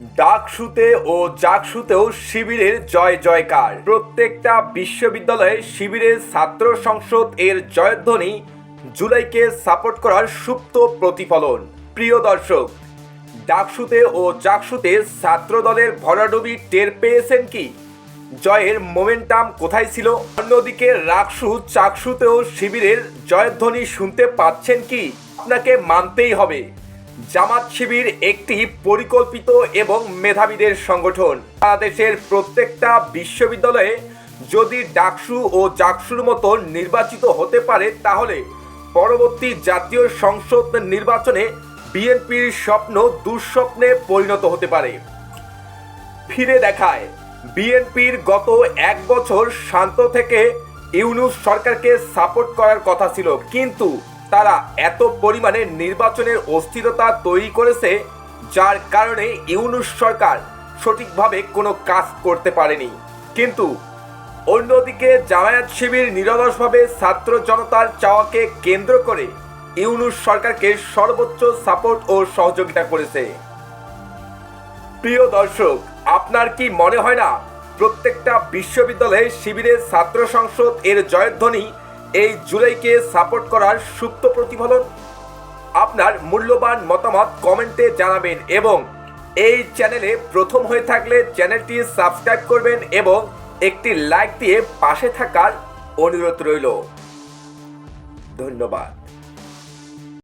ডাকসুতে ও জাকসুতেও শিবিরের জয় জয়কার। প্রত্যেকটা বিশ্ববিদ্যালয়ে শিবিরের ছাত্র সংসদ এর জয়ধ্বনি জুলাইকে সাপোর্ট করার সুপ্ত প্রতিফলন। প্রিয় দর্শক, ডাকসুতে ও জাকসুতে ছাত্র দলের ভরাডুবি টের পেয়েছেন কি? জয়ের মোমেন্টাম কোথায় ছিল? অন্যদিকে রাকসু চাকসুতেও শিবিরের জয়ধ্বনি শুনতে পাচ্ছেন কি? আপনাকে মানতেই হবে। জামাত শিবির একটি পরিকল্পিত এবং মেধাবীদের সংগঠন। বাংলাদেশের প্রত্যেকটা বিশ্ববিদ্যালয়ে যদি ডাকসু ও জাকসুর মতো নির্বাচিত হতে পারে, তাহলে পরবর্তী জাতীয় সংসদ নির্বাচনে বিএনপির স্বপ্ন দুঃস্বপ্নে পরিণত হতে পারে। ফিরে দেখায়, বিএনপির গত এক বছর শান্ত থেকে ইউনুস সরকারকে সাপোর্ট করার কথা ছিল, কিন্তু তারা এত পরিমাণে নির্বাচনের অস্থিরতা তৈরি করেছে, যার কারণে ইউনুস সরকার সঠিকভাবে কোনো কাজ করতে পারেনি। কিন্তু অন্যদিকে জামায়াত শিবির নিরলসভাবে ছাত্র জনতার চাওয়াকে কেন্দ্র করে ইউনুস সরকারকে সর্বোচ্চ সাপোর্ট ও সহযোগিতা করেছে। প্রিয় দর্শক, আপনার কি মনে হয় না, প্রত্যেকটা বিশ্ববিদ্যালয়ে শিবিরের ছাত্র সংসদ এর জয়ধ্বনি এই জুলাইকে সাপোর্ট করার সুপ্ত প্রতিফলন? আপনার মূল্যবান মতামত কমেন্টে জানাবেন এবং এই চ্যানেলে প্রথম হয়ে থাকলে চ্যানেলটি সাবস্ক্রাইব করবেন এবং একটি লাইক দিয়ে পাশে থাকার অনুরোধ রইল। ধন্যবাদ।